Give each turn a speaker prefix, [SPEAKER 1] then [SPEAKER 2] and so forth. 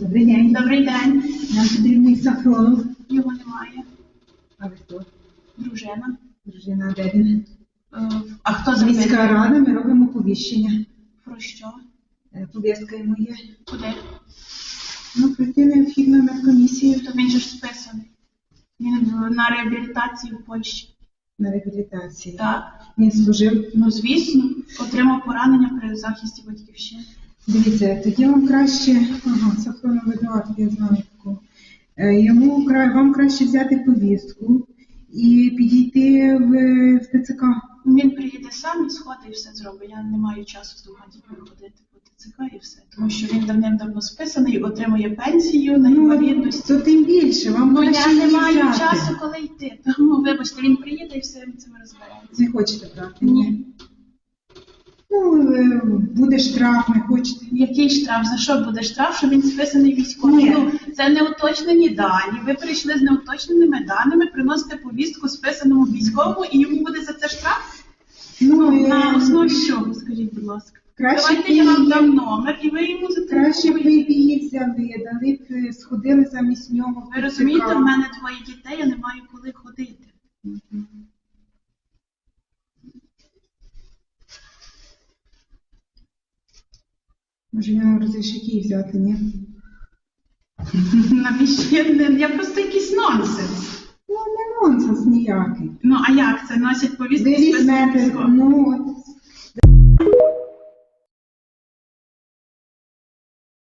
[SPEAKER 1] Добрий день.
[SPEAKER 2] Добрий день.
[SPEAKER 1] Нам потрібний Сафронов.
[SPEAKER 2] Його немає.
[SPEAKER 1] А ви хто?
[SPEAKER 2] Дружина.
[SPEAKER 1] Дружина де він?
[SPEAKER 2] Е, А хто
[SPEAKER 1] Міська
[SPEAKER 2] запитує?
[SPEAKER 1] рада, ми робимо повіщення.
[SPEAKER 2] Про що?
[SPEAKER 1] Е, Повістка йому є.
[SPEAKER 2] Куди?
[SPEAKER 1] Ну, прийти необхідно на комісію
[SPEAKER 2] То він же ж списаний. Він на реабілітації в Польщі.
[SPEAKER 1] на реабілітації.
[SPEAKER 2] Так.
[SPEAKER 1] Він служив.
[SPEAKER 2] Ну, звісно, отримав поранення при захисті батьківщини.
[SPEAKER 1] Дивіться, тоді вам краще, знаю таку. Е, Йому вам краще взяти повістку і підійти в, в ТЦК.
[SPEAKER 2] Він приїде сам і сходить і все зробить. Я не маю часу з двома дітьми ходити по ТЦК і все. Тому що він давним-давно списаний, отримує пенсію на інвалідність.
[SPEAKER 1] то тим більше, вам
[SPEAKER 2] Ну,
[SPEAKER 1] краще
[SPEAKER 2] я не
[SPEAKER 1] її
[SPEAKER 2] маю
[SPEAKER 1] взяти.
[SPEAKER 2] часу, коли йти. Тому, вибачте, він приїде і все ми цим розберемося.
[SPEAKER 1] Не хочете брати?
[SPEAKER 2] Ні.
[SPEAKER 1] Ну, е, буде штраф, не хочете.
[SPEAKER 2] Який штраф? За що буде штраф, що він списаний військовий?
[SPEAKER 1] Ні.
[SPEAKER 2] Ну, це не уточнені дані. Ви прийшли з неуточненими даними, приносите повістку списаному військовому, і йому буде за це штраф? Ну,
[SPEAKER 1] е,
[SPEAKER 2] на основі чого, скажіть, будь ласка.
[SPEAKER 1] Краще
[SPEAKER 2] Давайте
[SPEAKER 1] б
[SPEAKER 2] я вам
[SPEAKER 1] її-
[SPEAKER 2] дам номер, і ви йому
[SPEAKER 1] Краще б
[SPEAKER 2] зателефонуєте.
[SPEAKER 1] ви її взяли, дали б, е, сходили замість нього.
[SPEAKER 2] Ви розумієте, в мене двоє дітей, я не маю коли ходити.
[SPEAKER 1] Може, я розрішить її взяти, ні?
[SPEAKER 2] Навіщо? Я, просто якийсь нонсенс.
[SPEAKER 1] Ну, не нонсенс ніякий.
[SPEAKER 2] Ну, а як це? Носять повістки
[SPEAKER 1] Ви
[SPEAKER 2] списані
[SPEAKER 1] ну, от,